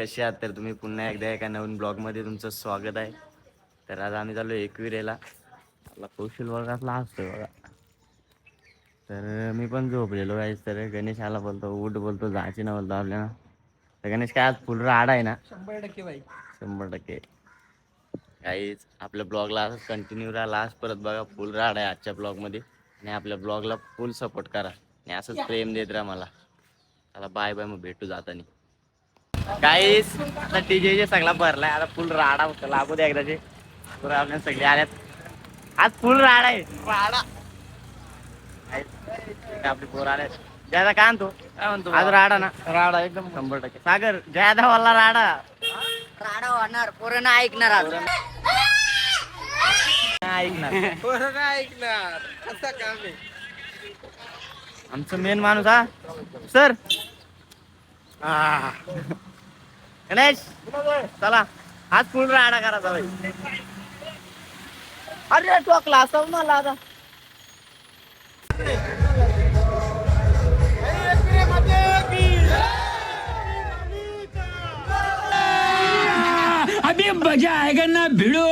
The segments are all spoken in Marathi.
कसे आहात तर तुम्ही पुन्हा एकदा एका नवीन ब्लॉगमध्ये तुमचं स्वागत आहे. तर आज आम्ही चाललो एकविरेला. आपला कौशल वर्गातला असतो बघा. तर मी पण झोपलेलो गाईज तर गणेश आला बोलतो उठ बोलतो जायचे ना बोलतो आपल्याला. तर गणेश काय आज फुल राडा आहे ना? शंभर टक्के बाई. शंभर टक्के. काहीच आपल्या ब्लॉगला असं कंटिन्यू राहा लास्ट परत बघा फुल राड आहे आजच्या ब्लॉगमध्ये. आणि आपल्या ब्लॉगला फुल सपोर्ट करा. आणि असंच प्रेम देत राहा मला. आता बाय बाय मग भेटू जातानी. काहीच आता टीजे सगळा भरलाय. आता फुल राडा होता. लागू द्या एकदाचे. सगळे आल्यात. आज फुल राडा आहे. राडा. आपली पोर आल्यात. ज्यादा काय आणतो काय म्हणतो आज राडा ना? राडा एकदम शंभर टक्के. सागर ज्यादा वाला राडा. राडा होणार. पोरं नाही ऐकणार आज. ऐकणार. पोरं ऐकणार. कसं काम आहे. आमचं मेन माणूस हा. सर. गणेश चला. आज फुल राडा करायचा बाई. अरे तो क्लास मला आता. अभी मजा आएगा ना भिड़ो.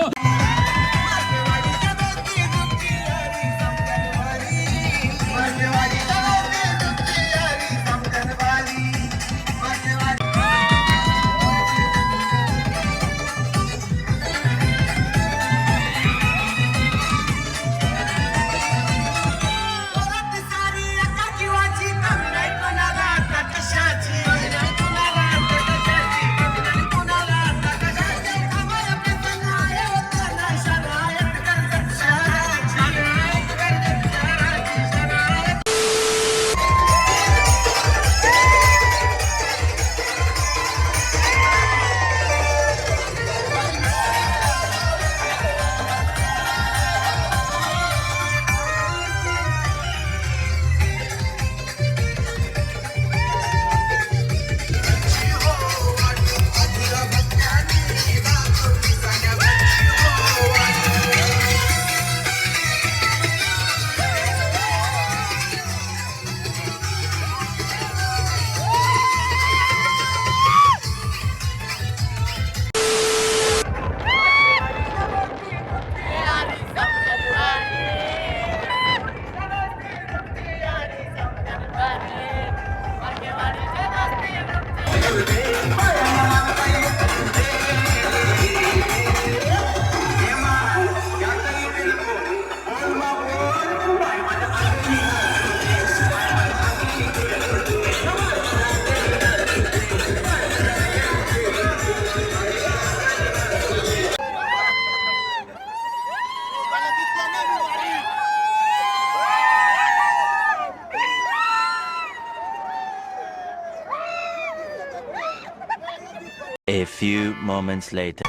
Moments later.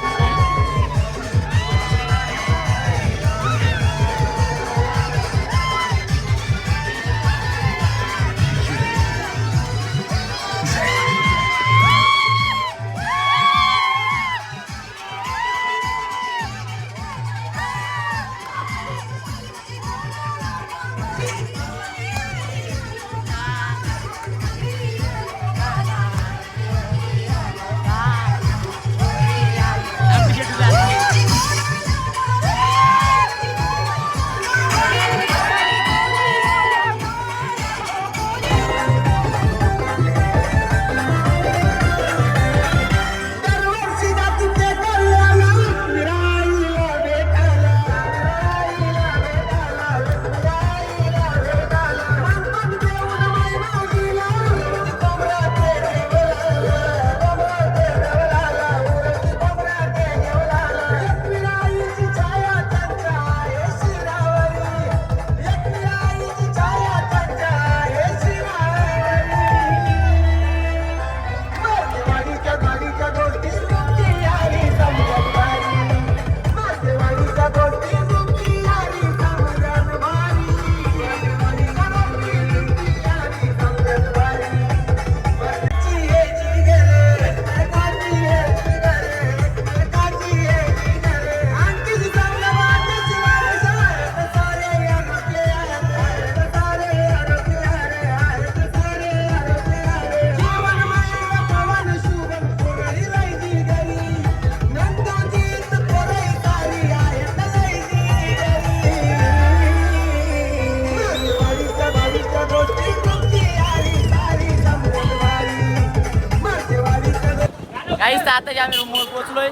काहीच आता आम्ही रूमवर पोहोचलोय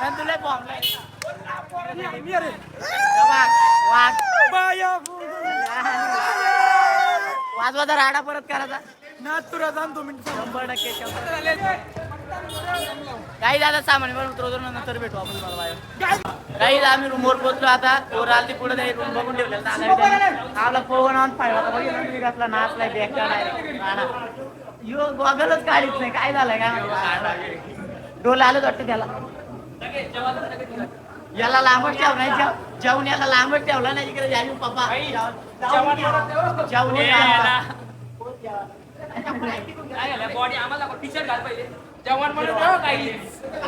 नंदुला. वाघ, वाघ. वाजवाचा राडा परत करायचा शंभर टक्के शंभर काही दादा सामान बरं उतरवतो नंतर भेटू आपण मला बाहेर काही आम्ही रूमवर पोहोचलो आता पोर आलती पुढे जाईल रूम बघून ठेवलेला आपला फोन ऑन होता बघितलं घातला नाचलाय बॅग यो गॉगलच काढीत नाही. काय झालंय काय डोल आलंच वाटतं त्याला. याला लांबच ठेवलाय जेव- जेवण याला लांबच ठेवला नाही. इकडे जाईल पप्पा. जेवण- जेवण ये आमचा. बॉडी आम्हाला टी शर्ट घाल पाहिजे जेवण म्हणून ठेव काही.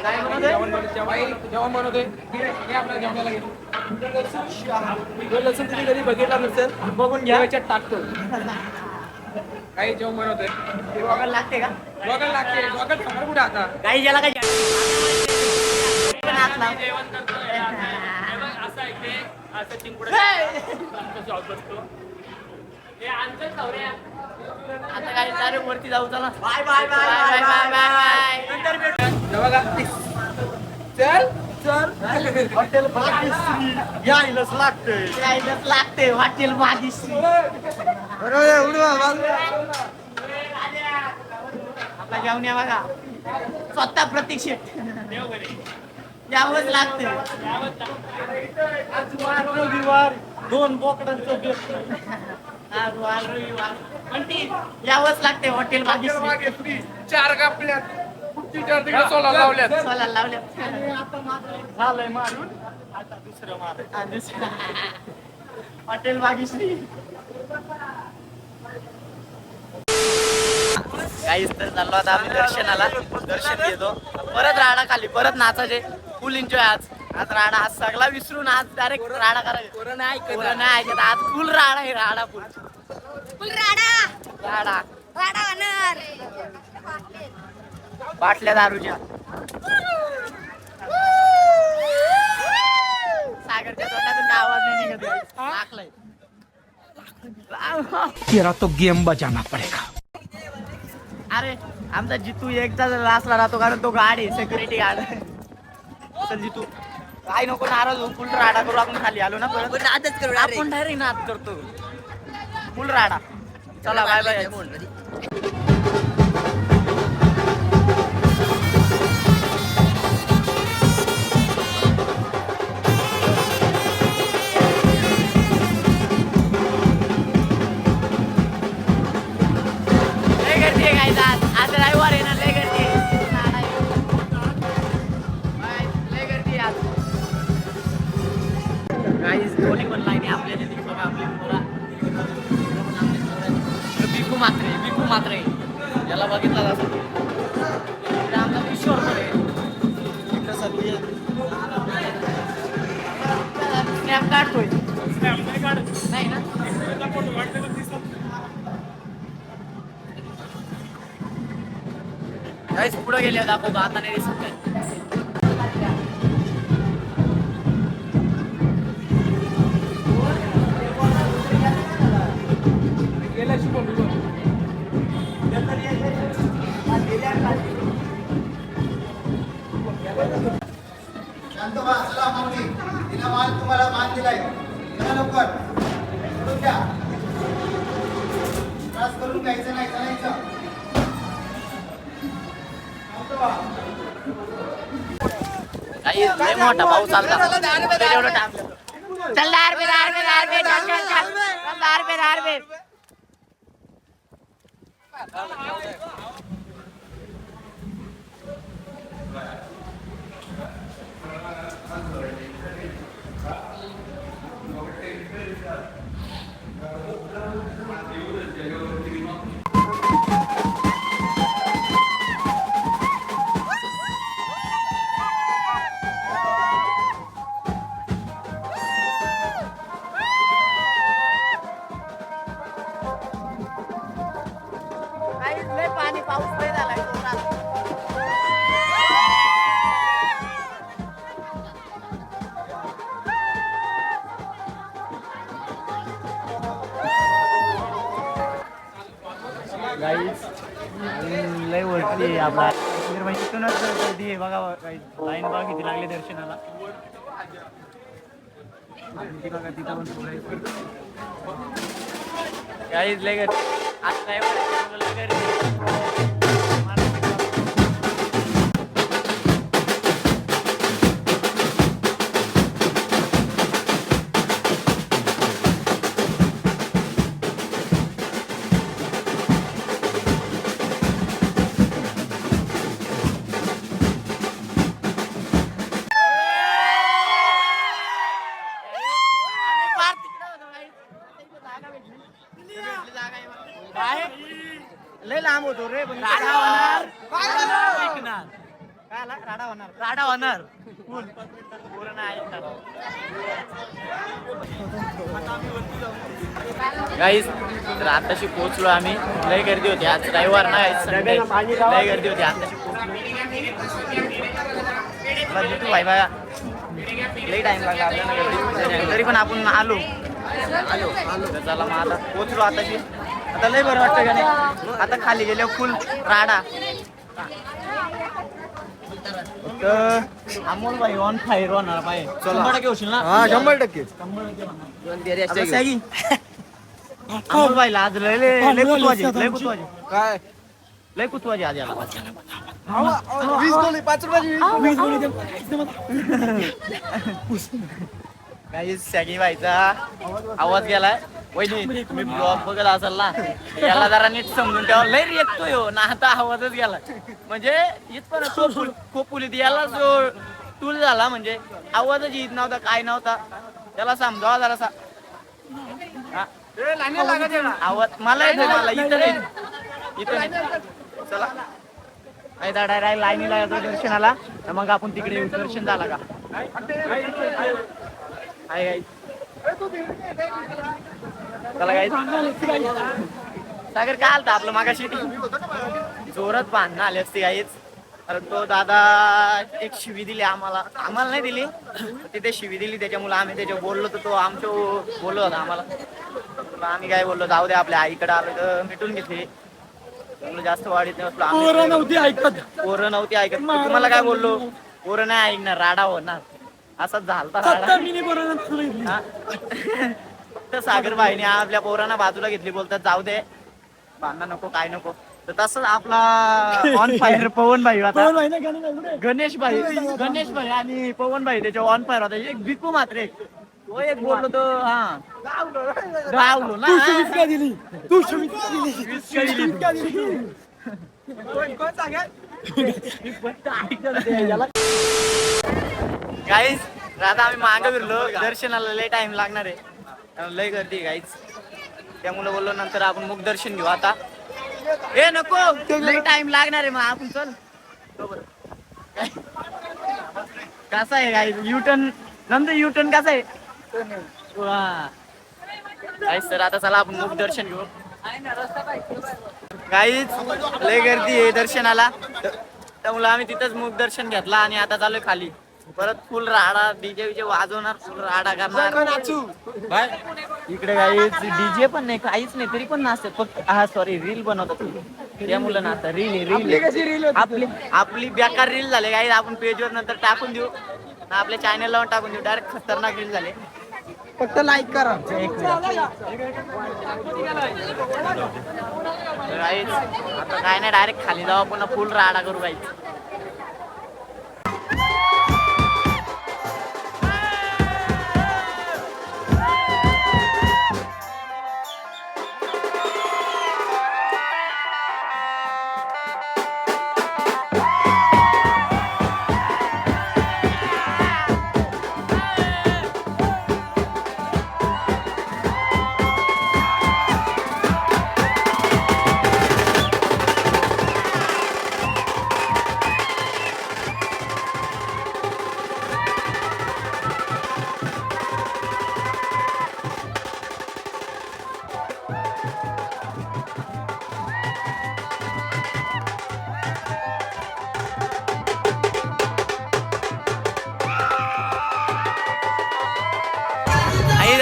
काय म्हणतोय? जेवण बनवतोय जेवण जेवण बनवतोय हे आपल्या जेवणाला घे. जो लसूण तुम्ही कधी बघितला नसेल? बघून घ्या. याच्यात टाकतो. काही जेवण बनवतोय? ते गॉगल लागते का? गॉगल लागते. गॉगल ठेवणार कुठे आता? काही ज्याला हात लाव. असं आहे ते असं चिंकुड आता काही चालू वरती जाऊ चला. Bye bye bye bye bye bye bye नंतर भेटू बघा. चल. चल हॉटेल भाग्यश्री. यायलाच लागते यायलाच लागते हॉटेल भाग्यश्री. आपला जेवण या बघा. स्वतः प्रतीक्षित. यावंच लागते आज वार रविवार दोन बोकडांचं बेत. आज वार रविवार. पण ती यावंच लागते हॉटेल भाग्यश्री. चार कापल्यात चार तिकडे सोला लावल्यात. सोला लावल्या झालंय मारून आता दुसरं मार. हॉटेल भाग्यश्री काहीच तर चाललो आता आम्ही दर्शनाला. दर्शन घेतो. परत राडा खाली परत नाचायचे. फुल एन्जॉय आज. आज राडा आज सगळा विसरून आज डायरेक्ट राडा करायचा. नाही नाही ऐकत. आज फुल राडा आहे राडा फुल फुल राडा राडा राडा बाटल्या दारूच्या. सागरच्या तोंडातून काय आवाज नाही निघत आहे. टाकलंय तेरा तो गेम बजाना पड़ेगा. अरे आमचा जितू एकदा लासला राहतो कारण तो गाड आहे सिक्युरिटी गार्ड चल जितू काय नको नाराज होऊ फुल राडा करू आपण खाली आलो ना परत. नादच करू आपण डायरेक्ट नाद करतो. फुल राडा. चला बाय बाय कोणी पण आहे आपल्या बघा आपली पोरा बिकू मात्रे बिकू मात्रे याला बघितला जातो इकडे आमचा किशोरकडे इकडे सगळी स्नॅप काढतोय नाही ना? काहीच पुढे गेले दाखवतो आता नाही दिसत लय मोठा पाऊस तरी एवढं टाकलं चल दार पे दार पे दार पे चल चल. चल दार पे दार पे आपला इथूनच गर्दी आहे बघा लाईन बघा किती लागली दर्शनाला. बघा तिथं पण काहीच लय गर्दी. आज नाही लय गर्दी लय लांब होतो रे पण राडा होणार? काय आला? राडा होणार. राडा होणार. ऐकणार तर आताशी पोहोचलो आम्ही. लय गर्दी होती. आज रविवार ना आज संडे लय गर्दी होती. आताशी पोहोचलो. भाई बाया लई टाइम लागला. आपल्याला तरी पण आपण आलो. आलो आलो तर चला मग आता पोहोचलो आताशी. आता लय बरं वाटतं का नाही? आता खाली गेले फुल राडा. तर अमोल भाई ऑन फायर होणार पाहिजे शंभर टक्के होशील ना? हा शंभर टक्के. आता सॅगी. अमोल भाईला आज लय लय लय कुतवाजी लय कुतवाजी काय? लय कुतवाजी आज याला. वीस गोळी पाच रुपयाची काही सॅगी व्हायचा आवाज गेलाय. वहिनी तुम्ही ब्लॉग बघत असाल ना याला जरा नीट समजून ठेवा. लय येतोय हो. ना आता आवाजच गेला म्हणजे इथपर्यंत खोपुल खोपुलीत याला जो टूल झाला म्हणजे आवाजच येत नव्हता काय नव्हता. त्याला समजावा जरा हा. आवाज मला येतो मला इथं नाही. इथं नाही. चला. काय दाडा राय लाईनीला येतो दर्शनाला. तर मग आपण तिकडे येऊ दर्शन झाला का? आहे गाईस चला सागर काय आलता आपलं मागाशी? जोरात बांधणं आले असते गाईच कारण तो दादा एक शिवी दिली आम्हाला. आम्हाला नाही दिली. तिथे शिवी दिली. त्याच्यामुळे आम्ही त्याच्या बोललो तर तो आमच्या बोललो होता आम्हाला. आम्ही काय बोललो? जाऊ दे आपल्या आईकडे आलो तर मिटून घेतली. जास्त वाढीत नसलो आम्ही नव्हती ऐकत. पोरं नव्हती ऐकत. तुम्हाला काय बोललो? पोरं नाही ऐकणार. राडा होणार. असाच झालता? फक्त सागर भाईने आपल्या पोरांना बाजूला घेतली बोलतात जाऊ दे. बांधा नको काय नको. तर तसंच आपला ऑन फायर पवन भाई होता. गणेश भाई गणेश भाई आणि पवन भाई त्याच्या ऑन फायर होता. एक भिकू मात्र. तो एक बोललो तो हा. गावलो ना. दिली. तू गाईज आता आम्ही मागं फिरलो. दर्शनाला लय टाइम लागणार आहे. लय गर्दी गाईज त्यामुळे बोललो नंतर आपण मुख दर्शन घेऊ आता. ए नको! लय टाइम लागणार आहे मग आपण चल. बरोबर. कसा आहे गाईज युटर्न नंतर युटर्न कसा आहे? वा. गाईज सर आता चला आपण मुख दर्शन घेऊ. गाईज लय गर्दी आहे दर्शनाला. त्यामुळे आम्ही तिथंच मुख दर्शन घेतला आणि आता चालू खाली. परत फुल राडा डीजे विजे वाजवणार फुल राडा करणार. इकडे काही डीजे पण नाही काहीच नाही तरी पण नाचतात. फक्त हा सॉरी रील बनवतात. या मुलं नाचतात रील रील आपली आपली बेकार रील झाले. काही आपण पेजवर नंतर टाकून देऊ. ना आपल्या चॅनलला पण टाकून देऊ. डायरेक्ट खतरनाक रील झाले. फक्त लाईक करा. काहीच आता काय नाही डायरेक्ट खाली जाऊ पुन्हा फुल राडा करू काही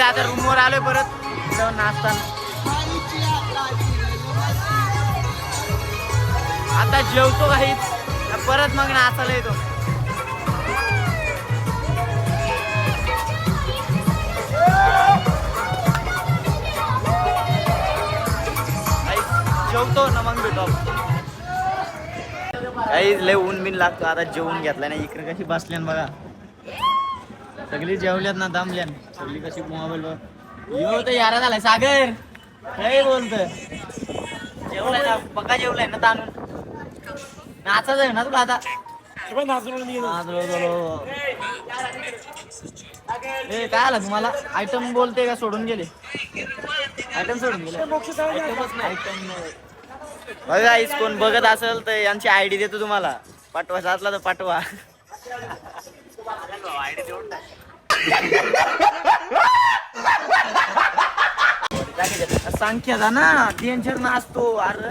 आता रूमवर आलोय परत. जाऊन नाचताना आता जेवतो काहीच परत मग नाचायला येतो. जेवतो ना मग भेटो काही लय ऊन बिन लागतो. आता जेवून घेतला ना इकडे कशी बसले बघा. सगळी जेवल्यात ना दमल्यान सगळी कशी मोबाईल वर. यो तर यारा झालाय सागर. काय बोलत जेवलाय ना बघा जेवलाय ना ताणून नाचाच आहे ना तुला आता. ए काय आला तुम्हाला? आयटम बोलते का सोडून गेले? आयटम सोडून गेले. आयटमच नाही. बघा आईस कोण बघत असेल तर यांची आयडी देतो तुम्हाला. पाठवायचा असला तर पाठवा. संख्या जा ना टेन्शन नसतो अरे.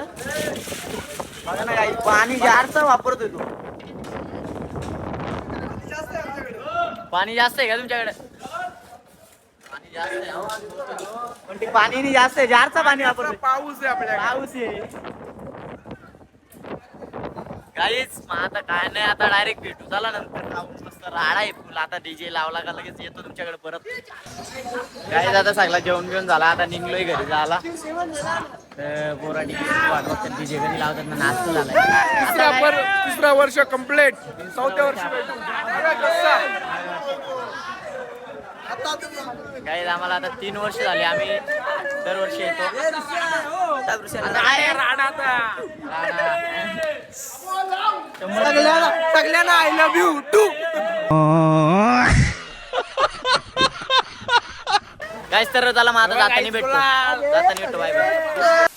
बघा ना काही पाणी जारचा वापरतोय तू. पाणी जास्त आहे का तुमच्याकडे? पाणी जास्त आहे हो. पण ते पाणी नाही जास्त आहे जारचा पाणी वापरतोय. पाऊस आहे आपल्या पाऊस आहे. काहीच मग आता काय नाही आता डायरेक्ट भेटू झाला नंतर. राडा आहे फुल. आता डीजे लावला का लगेच येतो तुमच्याकडे परत. काय आता सगळा जेवण घेऊन झाला. आता निघलोय घरी झाला पोरा डीजे कधी लावतात ना झालाय. तिसरा वर तिसरा वर्ष कंप्लीट चौथ्या वर्षी भेटू. काही आम्हाला आता तीन वर्ष झाली. आम्ही दरवर्षी येतो. आता काय? राडा. सगळ्यांना आय लव्ह यू टू काहीच तर त्याला माझा जातानी भेटतो जातानी भेटतो बाय बाय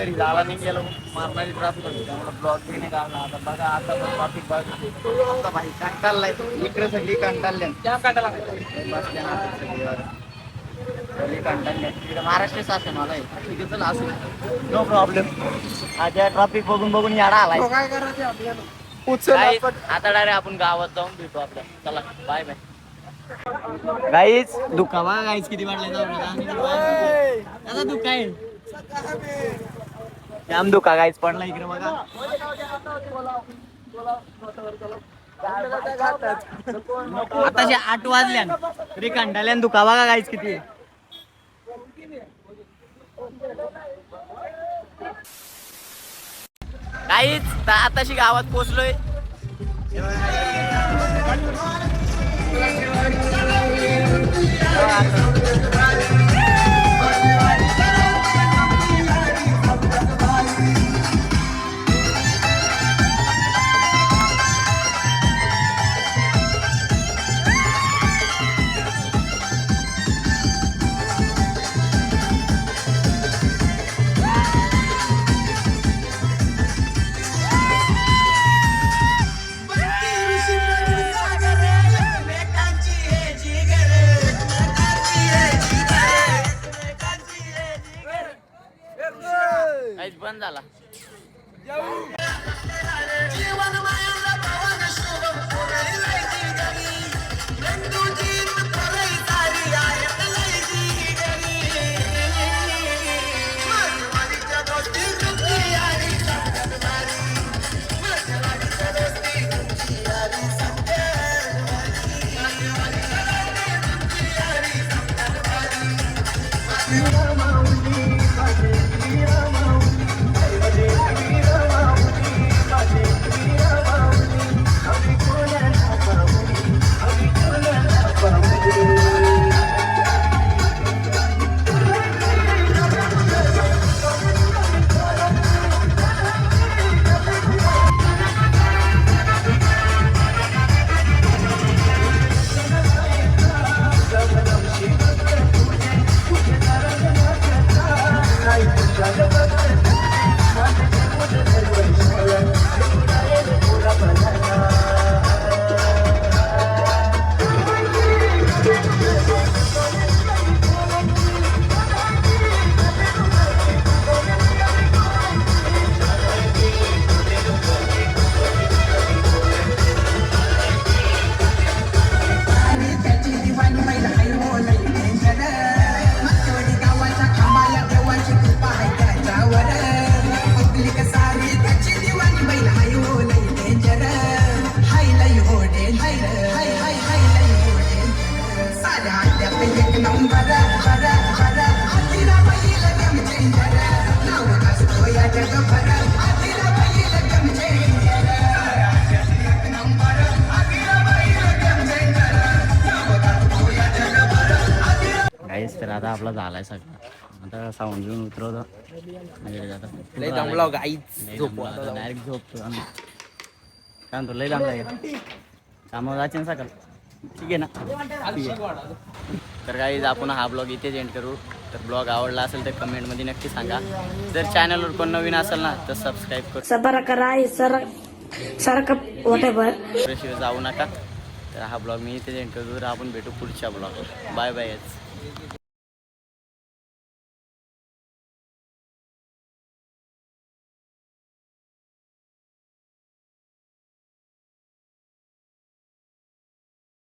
आता घरी झाला नाही गेलो. मारणारी ट्राफिक होती. त्यामुळे ब्लॉक आता बघा आता पण ट्रॉफिक बघ आता भाई कंटाळलाय इकडे सगळी कंटाळले त्या काटाला बसल्या ना आता सगळीवर. सगळी कंटाळली तिकडे महाराष्ट्र शासन आलाय. ठीक आहे चला असू नो प्रॉब्लेम आता ट्रॉफिक बघून बघून याडा आलाय. काय करायचं आपल्याला? Guys, आता डायरेक्ट आपण गावात जाऊन भेटू आपल्या. चला बाय बाय गाईच दुःखा बघा गाईच किती वाटले दुःख आहे जाम दुखा गाईच पडला इकडे बघा. आताशे आठ वाजल्या तरी कंटाळ्यान दुखा बघा गाईच किती. काहीच आताशी गावात पोचलोय आता आपला झालाय सगळा. आता साऊंड घेऊन उतरवतो. लय दमला गाईच डायरेक्ट झोपतो आम्ही. काय म्हणतो लय लांबला कामावर जायचे ना सकाळ? ठीक आहे ना. तर काही आपण हा ब्लॉग इथेच एंड करू. तर ब्लॉग आवडला असेल तर कमेंटमध्ये नक्की सांगा. जर चॅनलवर कोण नवीन असेल ना तर सबस्क्राईब करू. सबर करा सर सारखं वॉटेवर शिवाय जाऊ नका. तर हा ब्लॉग मी इथेच एंड करू तर आपण भेटू पुढच्या ब्लॉगवर बाय बाय